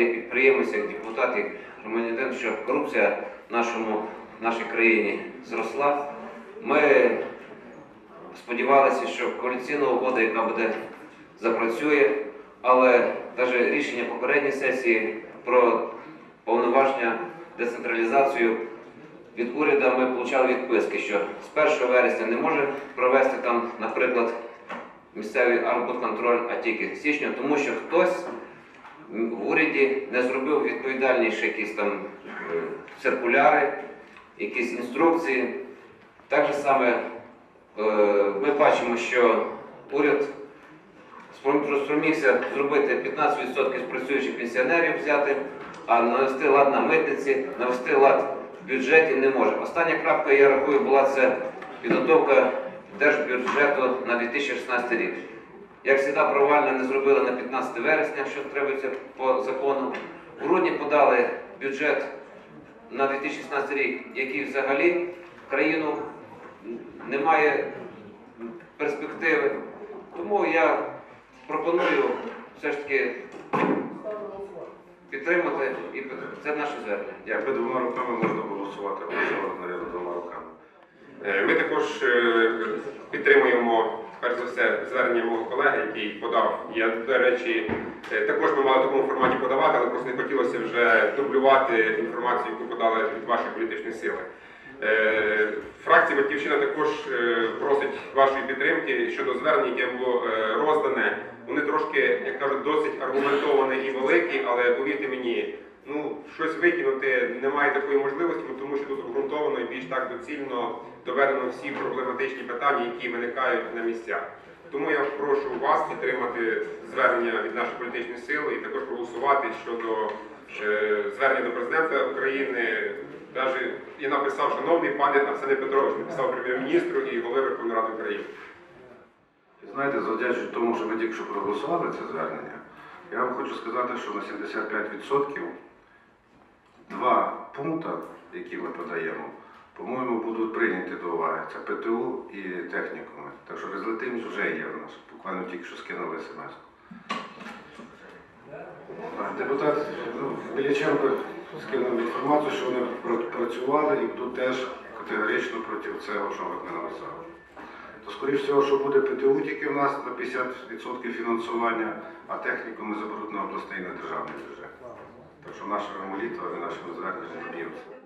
як підприємець, як депутат, як громадянин, що корупція в нашому, в нашій країні зросла. Ми сподівалися, що коаліційна угода, яка буде запрацює, але навіть рішення попередньої сесії про повноваження децентралізацію від уряду ми отримали відписки, що з 1 вересня не може провести там, наприклад, місцевий арбудконтроль, а тільки січня, тому що хтось в уряді не зробив відповідальніші якісь там е, циркуляри, якісь інструкції. Так же саме е, ми бачимо, що уряд спром- спромігся зробити 15% з працюючих пенсіонерів взяти, а навести лад на митниці, навести лад в бюджеті не може. Остання крапка, я рахую, була це підготовка держбюджету на 2016 рік. Як завжди, провально не зробили на 15 вересня, що требується по закону. В грудні подали бюджет на 2016 рік, який взагалі країну не має перспективи. Тому я пропоную все ж таки підтримати і це наше звернення. Дякую. Двома руками можна голосувати, голосувати наряду двома руками. Е, Ми також е, підтримуємо, перш за все, звернення мого колеги, який подав. Я, до речі, е, також ми мали в такому форматі подавати, але просто не хотілося вже дублювати інформацію, яку подали від вашої політичної сили. Е, Фракція Батьківщина також е, просить вашої підтримки щодо звернення, яке було роздане. Вони трошки, як кажуть, досить аргументовані і великі, але повірте мені, ну щось викинути немає такої можливості, тому що тут більш так доцільно доведено всі проблематичні питання, які виникають на місцях. Тому я прошу вас підтримати звернення від нашої політичної сили і також проголосувати щодо е, звернення до президента України. Навіть я написав, шановний пане Арсений Петрович, написав прем'єр-міністру і голови Верховної Ради України. Знаєте, завдячуючи тому, що ми тільки що проголосували це звернення, я вам хочу сказати, що на 75% два пункти, які ми подаємо, по-моєму, будуть прийняті до уваги. Це ПТУ і технікуми. Так що результативність вже є в нас. Буквально тільки що скинули смс. Депутат ну, Біляченко скинув інформацію, що вони працювали і будуть теж категорично проти цього, що от ми написали то скоріш всього, що буде ПТУ тільки в нас на 50% фінансування, а техніку ми заберуть на обласний і на державний бюджет. Так що нашими молитвами, нашими зверненнями доб'ємося.